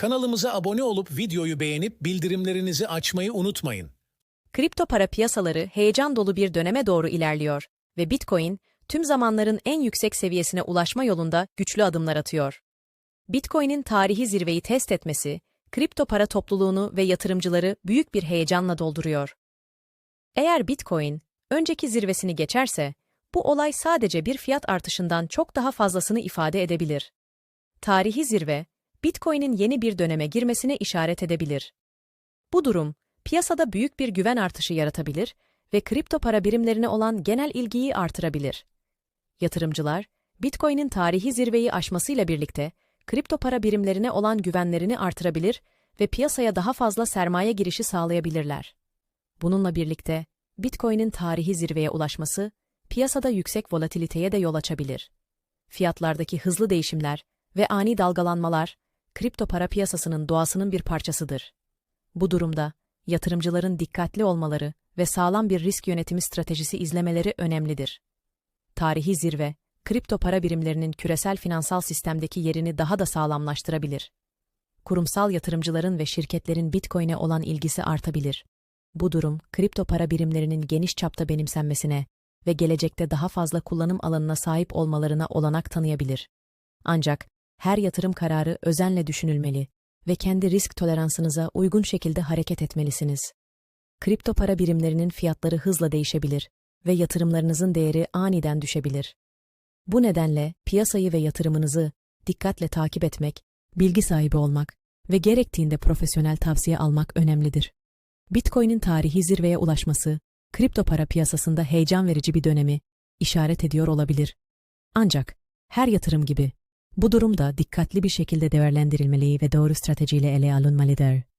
Kanalımıza abone olup videoyu beğenip bildirimlerinizi açmayı unutmayın. Kripto para piyasaları heyecan dolu bir döneme doğru ilerliyor ve Bitcoin tüm zamanların en yüksek seviyesine ulaşma yolunda güçlü adımlar atıyor. Bitcoin'in tarihi zirveyi test etmesi, kripto para topluluğunu ve yatırımcıları büyük bir heyecanla dolduruyor. Eğer Bitcoin önceki zirvesini geçerse, bu olay sadece bir fiyat artışından çok daha fazlasını ifade edebilir. Tarihi zirve, Bitcoin'in yeni bir döneme girmesine işaret edebilir. Bu durum, piyasada büyük bir güven artışı yaratabilir ve kripto para birimlerine olan genel ilgiyi artırabilir. Yatırımcılar, Bitcoin'in tarihi zirveyi aşmasıyla birlikte kripto para birimlerine olan güvenlerini artırabilir ve piyasaya daha fazla sermaye girişi sağlayabilirler. Bununla birlikte Bitcoin'in tarihi zirveye ulaşması piyasada yüksek volatiliteye de yol açabilir. Fiyatlardaki hızlı değişimler ve ani dalgalanmalar kripto para piyasasının doğasının bir parçasıdır. Bu durumda yatırımcıların dikkatli olmaları ve sağlam bir risk yönetimi stratejisi izlemeleri önemlidir. Tarihi zirve, kripto para birimlerinin küresel finansal sistemdeki yerini daha da sağlamlaştırabilir. Kurumsal yatırımcıların ve şirketlerin Bitcoin'e olan ilgisi artabilir. Bu durum, kripto para birimlerinin geniş çapta benimsenmesine ve gelecekte daha fazla kullanım alanına sahip olmalarına olanak tanıyabilir. Ancak her yatırım kararı özenle düşünülmeli ve kendi risk toleransınıza uygun şekilde hareket etmelisiniz. Kripto para birimlerinin fiyatları hızla değişebilir ve yatırımlarınızın değeri aniden düşebilir. Bu nedenle piyasayı ve yatırımınızı dikkatle takip etmek, bilgi sahibi olmak ve gerektiğinde profesyonel tavsiye almak önemlidir. Bitcoin'in tarihi zirveye ulaşması, kripto para piyasasında heyecan verici bir dönemi işaret ediyor olabilir. Ancak her yatırım gibi bu durum da dikkatli bir şekilde değerlendirilmeli ve doğru stratejiyle ele alınmalıdır.